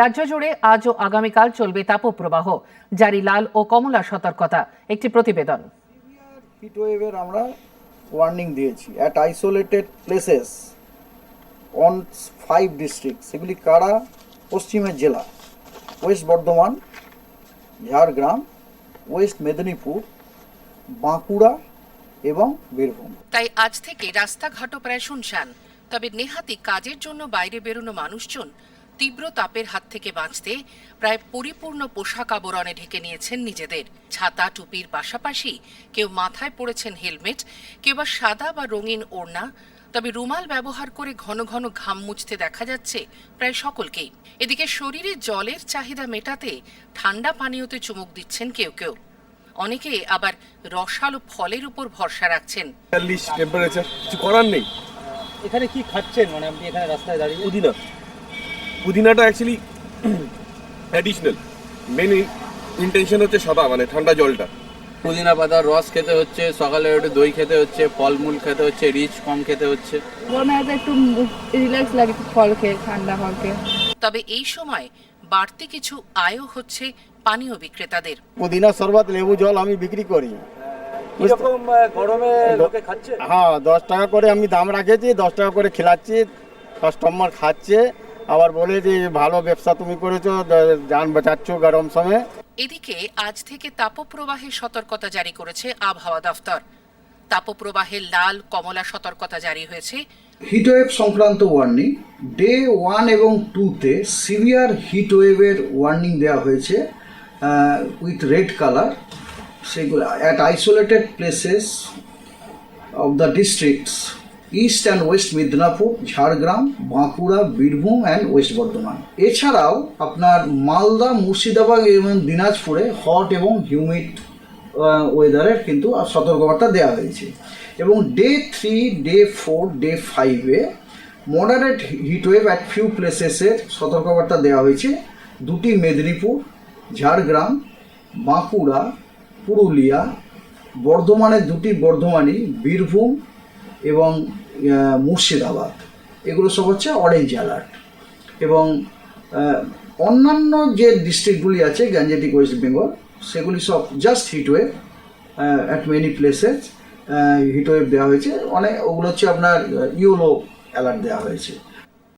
রাজ্য জুড়ে আজ ও আগামীকাল চলবে তাপপ্রবাহ। জারি লাল ও কমলা সতর্কতা একটি প্রতিবেদন। হিট ওয়েভের আমরা ওয়ার্নিং দিয়েছি। At isolated places on five district সেগুলি কারা? পশ্চিমের জেলা। ওয়েস্ট বর্ধমান ঝাড়গ্রাম ওয়েস্ট মেদিনীপুর বাঁকুড়া এবং বীরভূম। তাই আজ থেকে রাস্তাঘাটও প্রায় শুনশান। তবে নেহাতি কাজের জন্য বাইরে বেরোনো মানুষজন তীব্র তাপের হাত থেকে বাঁচতে প্রায় পরিপূর্ণ পোশাক আবরণে ঢেকে নিয়েছেন নিজেদের। ছাতা টুপির পাশাপাশি কেউ মাথায় পড়েছেন হেলমেট কেউ বা সাদা বা রঙিন ওড়না। তবে রুমাল ব্যবহার করে ঘন ঘন ঘাম মুছতে দেখা যাচ্ছে প্রায় সকলকেই। এদিকে শরীরে জলের চাহিদা মেটাতে ঠান্ডা পানীয়তে চুমুক দিচ্ছেন কেউ কেউ। অনেকে আবার রসালো ফলের উপর ভরসা রাখছেন। টেম্পারেচার কিছু করার নেই। এখানে কি খাচ্ছেন? মানে আপনি এখানে রাস্তায় দাঁড়িয়ে? পুদিনাটা অ্যাকচুয়ালি অ্যাডিশনাল মেন ইন্টেনশন হচ্ছে সাদা মানে ঠান্ডা জলটা। পুদিনা পাতার রস খেতে হচ্ছে সকালে একটু দই খেতে হচ্ছে ফলমূল খেতে হচ্ছে রিচ কম খেতে হচ্ছে। গরমে একটু রিল্যাক্স লাগে ফল খেয়ে ঠান্ডা ফল খেয়ে। তবে এই সময় বাড়তি কিছু আয়ও হচ্ছে পানীয় বিক্রেতাদের। পুদিনা শরবত লেবু জল আমি বিক্রি করি। গরমে লোকে খাচ্ছে? হ্যাঁ দশ টাকা করে আমি দাম রাখেছি দশ টাকা করে খেলাচ্ছি কাস্টমার খাচ্ছে। আবার বলে যে ভালো ব্যবসা তুমি করেছ দ- যান বাঁচাচ্ছ গরম সময়। এদিকে আজ থেকে তাপপ্রবাহের সতর্কতা জারি করেছে আবহাওয়া দফতর। তাপপ্রবাহের লাল কমলা সতর্কতা জারি হয়েছে। হিটওয়েভ সংক্রান্ত ওয়ার্নিং ডে ওয়ান এবং টুতে সিভিয়ার হিটওয়েভের ওয়ার্নিং দেওয়া হয়েছে উইথ রেড কালার সেগুলো at isolated places of the districts east and west Midnapur Jhargram Bankura Birbhum and west Bardhaman এছাড়াও আপনার মালদা, মুর্শিদাবাদ এবং দিনাজপুরে হট এবং হিউমিড ওয়েদারের কিন্তু সতর্কবার্তা দেওয়া হয়েছে। এবং day three day four day ফাইভে মডারেট হিটওয়েভ অ্যাট ফিউ প্লেসেসের সতর্কবার্তা দেওয়া হয়েছে। দুটি মেদিনীপুর, ঝাড়গ্রাম, বাঁকুড়া, পুরুলিয়া, বর্ধমানের দুটি বর্ধমানই, বীরভূম এবং মুর্শিদাবাদ। এগুলো সব হচ্ছে অরেঞ্জ অ্যালার্ট এবং অন্যান্য যে ডিস্ট্রিক্টগুলি আছে গ্যাঞ্জেটিক ওয়েস্ট বেঙ্গল সেগুলি সব just heatwave at many places heatwave দেওয়া হয়েছে। অনেক, ওগুলো হচ্ছে আপনার ইউলো অ্যালার্ট দেওয়া হয়েছে।